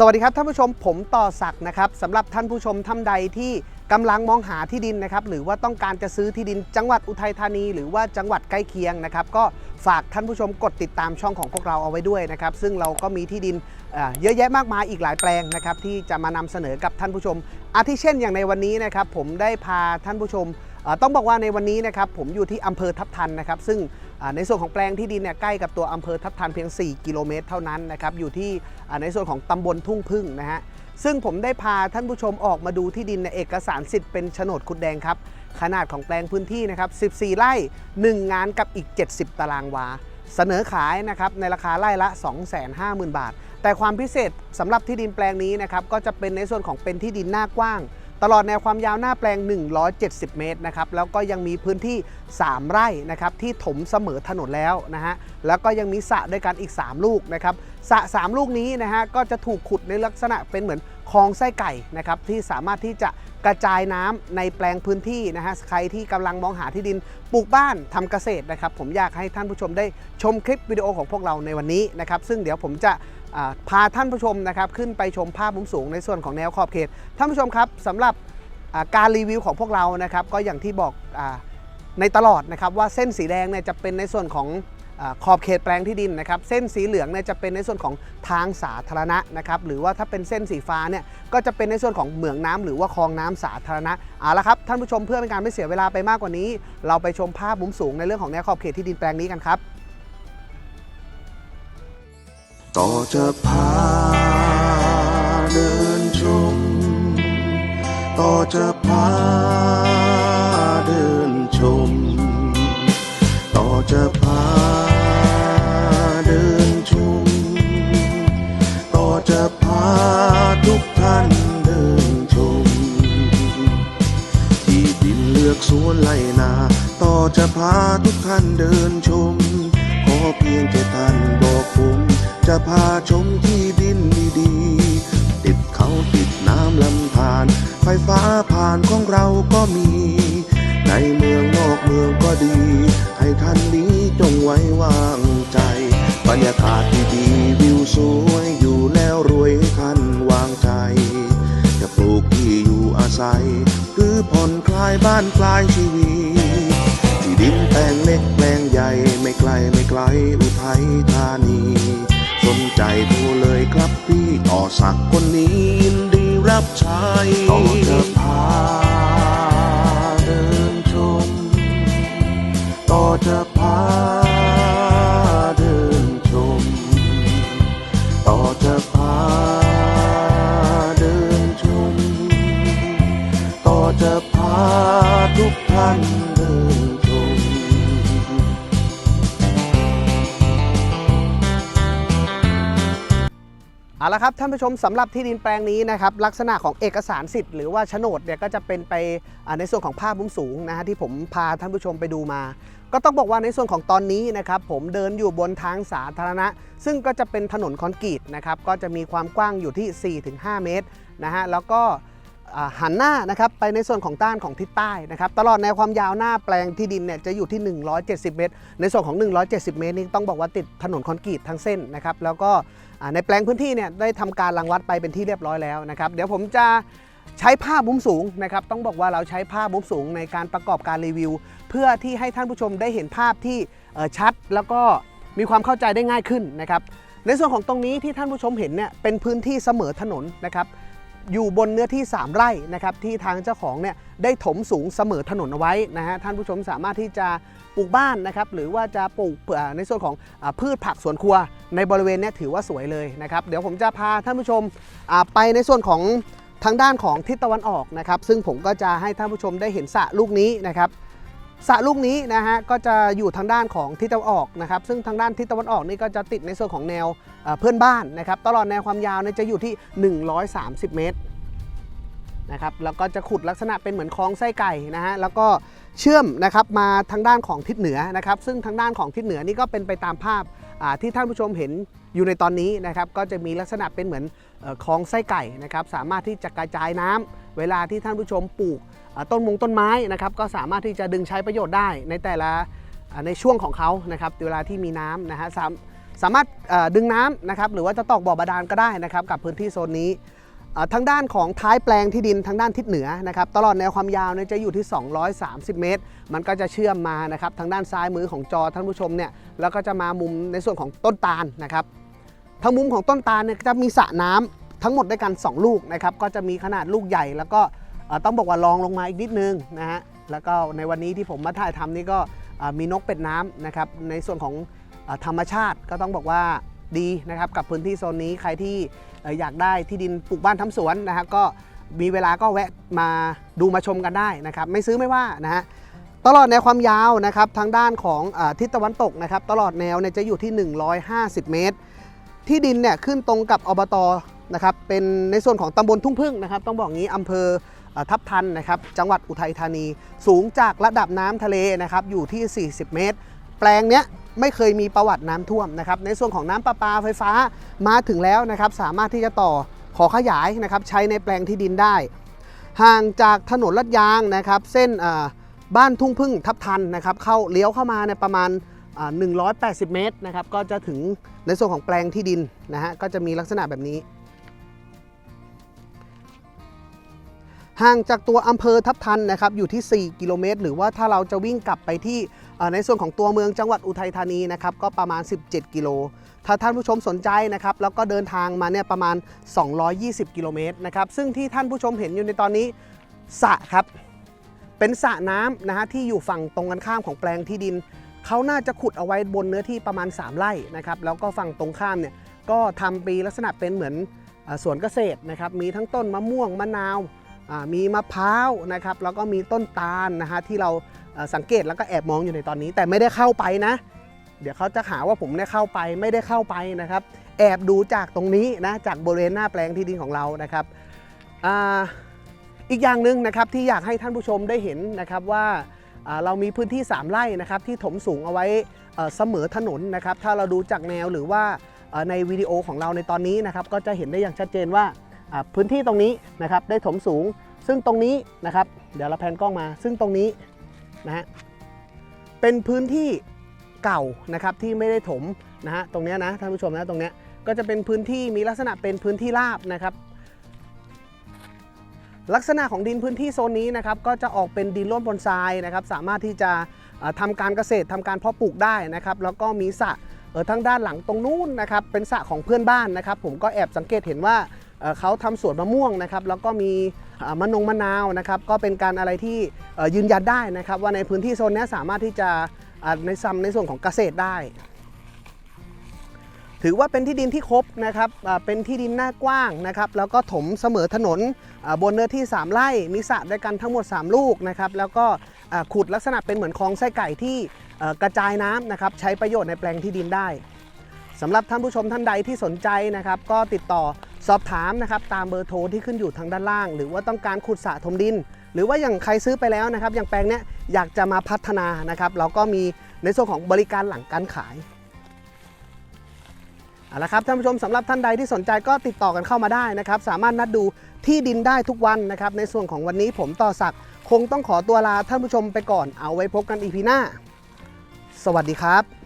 สวัสดีครับท่านผู้ชมผมต่อศักดิ์นะครับสำหรับท่านผู้ชมท่านใดที่กำลังมองหาที่ดินนะครับหรือว่าต้องการจะซื้อที่ดินจังหวัดอุทัยธานี หรือว่าจังหวัดใกล้เคียงนะครับก็ฝากท่านผู้ชมกดติดตามช่องของพวกเราเอาไว้ด้วยนะครับซึ่งเราก็มีที่ดินเยอะแยะมากมายอีกหลายแปลงนะครับที่จะมานำเสนอกับท่านผู้ชม อาทิเช่นอย่างในวันนี้นะครับผมได้พาท่านผู้ชมต้องบอกว่าในวันนี้นะครับผมอยู่ที่อำเภอทับทันนะครับ ซึ่ง ในส่วนของแปลงที่ดินเนี่ยใกล้กับตัวอำเภอทับทันเพียง 4 กิโลเมตร เท่านั้นนะครับอยู่ที่ในส่วนของตำบลทุ่งพึ่งนะฮะซึ่งผมได้พาท่านผู้ชมออกมาดูที่ดินในเอกสารสิทธิ์เป็นโฉนดคุดแดงครับ ขนาดของแปลงพื้นที่นะครับ 14 ไร่ 1 งานกับอีก 70 ตารางวา เสนอขายนะครับในราคาไร่ละ 250,000 บาท แต่ความพิเศษสำหรับที่ดินแปลงนี้นะครับก็จะเป็นในส่วนของเป็นที่ดินหน้ากว้าง ตลอดแนวความยาวหน้าแปลง 170 เมตรนะครับแล้วก็ยังมีพื้นที่ 3 ไร่นะครับที่ถมเสมอถนนแล้วนะฮะแล้วก็ยังมีสระด้วยกันอีก 3 ลูกนะครับสระ3ลูกนี้นะฮะก็จะถูกขุดในลักษณะเป็นเหมือน คลองไส้ไก่นะครับที่สามารถที่จะกระจายน้ำในแปลงพื้นที่นะฮะใครที่กำลังมองหาที่ดินปลูกบ้านทำเกษตรนะครับ ผมอยากให้ท่านผู้ชมได้ชมคลิปวิดีโอของพวกเราในวันนี้นะครับซึ่งเดี๋ยวผมจะพาท่านผู้ชมนะครับขึ้นไปชมภาพมุมสูงในส่วนของแนวขอบเขตท่านผู้ชมครับสำหรับการรีวิวของพวกเรานะครับก็อย่างที่บอกอในตลอดนะครับว่าเส้นสีแดงเนี่ยจะเป็นในส่วนของ ขอบเขตแปลงที่ดินนะครับเส้นสีเหลืองเนี่ยจะเป็นในส่วนของทางสาธารณะนะครับหรือว่าถ้าเป็นเส้นสีฟ้าเนี่ยก็จะเป็นในส่วนของเหมืองน้ำหรือว่าคลองน้ำสาธารณะเอาละครับท่านผู้ชมเพื่อเป็นการไม่เสียเวลาไปมากกว่านี้ เราไปชมภาพมุมสูงในเรื่องของแนวขอบเขตที่ดินแปลงนี้กันครับต่อจะพาเดินชมต่อจะพา อกสวนไล่นา ต่อจะพาทุกท่านเดินชม ขอเพียงแค่ท่านบอกผม จะพาชมที่ดินดีๆ ติดเขาติดน้ำลำธารไฟฟ้าผ่านของเราก็มี ในเมืองนอกเมืองก็ดี ให้ท่านนี้จงไว้วางใจ บรรยากาศ ศัย หรือผ่อนคลายบ้านคลายชีวิตที่ดินแปลงเล็กแปลงใหญ่ไม่ไกลไม่ไกลอุทัยธานีสนใจโทรเลยครับพี่ต่อสักคนนี้ยินดีรับใช้ จะพาทุกท่านเดินชมเอาละครับท่านผู้ชมสำหรับที่ดินแปลงนี้นะครับ ลักษณะของเอกสารสิทธิ์หรือว่าโฉนดเนี่ยก็จะเป็นไปอ่าในส่วนของภาพมุมสูงนะฮะที่ผมพาท่านผู้ชมไปดูมา ก็ต้องบอกว่าในส่วนของตอนนี้นะครับผมเดินอยู่บนทางสาธารณะ ซึ่งก็จะเป็นถนนคอนกรีตนะครับก็จะมีความกว้างอยู่ที่ 4-5 เมตรนะฮะแล้วก็ หันหน้านะครับไปในส่วนของด้านของทิศใต้นะครับตลอดแนวความยาวหน้าแปลงที่ดินเนี่ยจะอยู่ที่ 170 เมตร ในส่วนของ 170 เมตรนี้ต้องบอกว่าติดถนนคอนกรีตทั้งเส้นนะครับแล้วก็ในแปลงพื้นที่เนี่ยได้ทำการรังวัดไปเป็นที่เรียบร้อยแล้วนะครับเดี๋ยวผมจะใช้ภาพมุมสูงนะครับต้องบอกว่าเราใช้ภาพมุมสูงในการประกอบการรีวิว เพื่อที่ให้ท่านผู้ชมได้เห็นภาพที่ชัด แล้วก็มีความเข้าใจได้ง่ายขึ้นนะครับในส่วนของตรงนี้ที่ท่านผู้ชมเห็นเนี่ยเป็นพื้นที่เสมอถนนนะครับ อยู่บนเนื้อที่ 3 ไร่นะครับที่ทางเจ้าของเนี่ยได้ถมสูงเสมอถนนเอาไว้นะฮะท่านผู้ชมสามารถที่จะปลูกบ้านนะครับหรือว่าจะปลูกในส่วนของอพืชผักสวนครัว ในบริเวณเนี้ถือว่าสวยเลยนะครับเดี๋ยวผมจะพาท่านผู้ชมไปในส่วนของทางด้านของทิศตะวันออกนะครับซึ่งผมก็จะให้ท่านผู้ชมได้เห็นสระลูกนี้นะครับ สระลูกนี้นะฮะก็จะอยู่ทางด้านของทิศตะวันออกนะครับซึ่งทางด้านทิศตะวันออกนี่ก็จะติดในส่วนของแนวเพื่อนบ้านนะครับตลอดแนวความยาวเนี่ยจะอยู่ที่ 130 เมตรนะครับแล้วก็จะขุดลักษณะเป็นเหมือนคลองไส้ไก่นะฮะแล้วก็เชื่อมนะครับมาทางด้านของทิศเหนือนะครับซึ่งทางด้านของทิศเหนือนี่ก็เป็นไปตามภาพที่ท่านผู้ชมเห็นอยู่ในตอนนี้นะครับก็จะมีลักษณะเป็นเหมือนคลองไส้ไก่นะครับสามารถที่จะกระจายน้ำเวลาที่ท่านผู้ชมปลูก ต้นมงต้นไม้นะครับก็สามารถที่จะดึงใช้ประโยชน์ได้ในแต่ละในช่วงของเขานะครับเวลาที่มีน้ำนะฮะสามสามารถดึงน้ำนะครับหรือว่าจะตอกบ่อบาดาลก็ได้นะครับกับพื้นที่โซนนี้เอ่อทางด้านของท้ายแปลงที่ดินทางด้านทิศเหนือนะครับตลอดแนวความยาวเนี่ยจะอยู่ที่ 230 เมตร มันก็จะเชื่อมมานะครับทางด้านซ้ายมือของจอท่านผู้ชมเนี่ยแล้วก็จะมามุมในส่วนของต้นตาลนะครับทางมุมของต้นตาลเนี่ยจะมีสระน้ำทั้งหมดด้วยกัน 2 ลูกนะครับก็จะมีขนาดลูกใหญ่แล้วก็ ต้องบอกว่าลองลงมาอีกนิดนึงนะฮะแล้วก็ในวันนี้ที่ผมมาถ่ายทำนี่ก็มีนกเป็ดน้ำนะครับในส่วนของอธรรมชาติก็ต้องบอกว่าดีนะครับกับพื้นที่โซนนี้ใครที่อยากได้ที่ดินปลูกบ้านทำสวนนะครับก็มีเวลาก็แวะมาดูมาชมกันได้นะครับ ไม่ซื้อไม่ว่านะฮะตลอดแนวความยาวนะครับทางด้านของอทิศตะวันตกนะครับ ตลอดแนวเนี่ยจะอยู่ที่ 150 เมตร ที่ดินเนี่ยขึ้นตรงกับอบตนะครับเป็นในส่วนของตำบลทุ่งพึ่งนะครับ ต้องบอกงี้อำเภอ ทับทันนะครับจังหวัดอุทัยธานี สูงจากระดับน้ำทะเลนะครับอยู่ที่ 40 เมตร แปลงเนี้ยไม่เคยมีประวัติน้ำท่วมนะครับในส่วนของน้ำประปาไฟฟ้ามาถึงแล้วนะครับสามารถที่จะต่อขอขยายนะครับใช้ในแปลงที่ดินได้ ห่างจากถนนลาดยางนะครับเส้นบ้านทุ่งพึ่งทับทันนะครับเข้าเลี้ยวเข้ามาในประมาณ 180 เมตรนะครับก็จะถึงในส่วนของแปลงที่ดินนะฮะก็จะมีลักษณะแบบนี้ ห่างจากตัวอำเภอทับทันนะครับอยู่ที่ 4 กิโลเมตร หรือว่าถ้าเราจะวิ่งกลับไปที่ในส่วนของตัวเมืองจังหวัดอุทัยธานีนะครับก็ประมาณ 17 กิโล ถ้าท่านผู้ชมสนใจนะครับแล้วก็เดินทางมาเนี่ยประมาณ 220 กิโลเมตรนะครับซึ่งที่ท่านผู้ชมเห็นอยู่ในตอนนี้สระครับ เป็นสระน้ำนะฮะที่อยู่ฝั่งตรงกันข้ามของแปลงที่ดินเขาน่าจะขุดเอาไว้บนเนื้อที่ประมาณ 3 ไร่นะครับแล้วก็ฝั่งตรงข้ามเนี่ยก็ทำปีลักษณะเป็นเหมือนสวนเกษตรนะครับมีทั้งต้นมะม่วงมะนาว มีมะพร้าวนะครับแล้วก็มีต้นตาลนะฮะที่เราสังเกตแล้วก็แอบมองอยู่ในตอนนี้แต่ไม่ได้เข้าไปนะ เดี๋ยวเขาจะหาว่าผมได้เข้าไปไม่ได้เข้าไปนะครับ แอบดูจากตรงนี้นะจากบริเวณหน้าแปลงที่ดินของเรานะครับออีกอย่างหนึ่งนะครับที่อยากให้ท่านผู้ชมได้เห็นนะครับว่าเรามีพื้นที่ 3 ไร่นะครับที่ถมสูงเอาไว้เสมอถนนนะครับถ้าเราดูจากแนวหรือว่าในวิดีโอของเราในตอนนี้นะครับก็จะเห็นได้อย่างชัดเจนว่า พื้นที่ตรงนี้นะครับได้ถมสูง ซึ่งตรงนี้นะครับ เดี๋ยวเราแพนกล้องมา ซึ่งตรงนี้นะฮะเป็นพื้นที่เก่านะครับที่ไม่ได้ถมนะฮะตรงเนี้ยนะท่านผู้ชมนะตรงเนี้ยก็จะเป็นพื้นที่มีลักษณะเป็นพื้นที่ราบนะครับ ลักษณะของดินพื้นที่โซนนี้นะครับก็จะออกเป็นดินร่วนบนทรายนะครับ สามารถที่จะเอ่อทำการเกษตรทำการเพาะปลูกได้นะครับ แล้วก็มีสระเออทางด้านหลังตรงนู้นนะครับเป็นสระของเพื่อนบ้านนะครับ ผมก็แอบสังเกตเห็นว่า เขาทำสวนมะม่วงนะครับแล้วก็มีมะนงมะนาวนะครับก็เป็นการอะไรที่ยืนยันได้นะครับว่าในพื้นที่โซนนี้สามารถที่จะในซ้ำในส่วนของเกษตรได้ ถือว่าเป็นที่ดินที่ครบนะครับเป็นที่ดินหน้ากว้างนะครับแล้วก็ถมเสมอถนนบนเนื้อที่ 3 ไร่มีสระด้วยกันทั้งหมด 3 ลูกนะครับแล้วก็ขุดลักษณะเป็นเหมือนคลองไส้ไก่ที่กระจายน้ำนะครับใช้ประโยชน์ในแปลงที่ดินได้สำหรับท่านผู้ชมท่านใดที่สนใจนะครับ ก็ติดต่อ สอบถามนะครับตามเบอร์โทรที่ขึ้นอยู่ทางด้านล่าง หรือว่าต้องการขุดสระถมดิน หรือว่าอย่างใครซื้อไปแล้วนะครับ อย่างแปลงเนี้ยอยากจะมาพัฒนานะครับ เราก็มีในส่วนของบริการหลังการขายเอาละครับท่านผู้ชมสำหรับท่านใดที่สนใจก็ติดต่อกันเข้ามาได้นะครับ สามารถนัดดูที่ดินได้ทุกวันนะครับ ในส่วนของวันนี้ผมต่อศักดิ์คงต้องขอตัวลาท่านผู้ชมไปก่อนเอาไว้พบกันอีพีหน้า สวัสดีครับ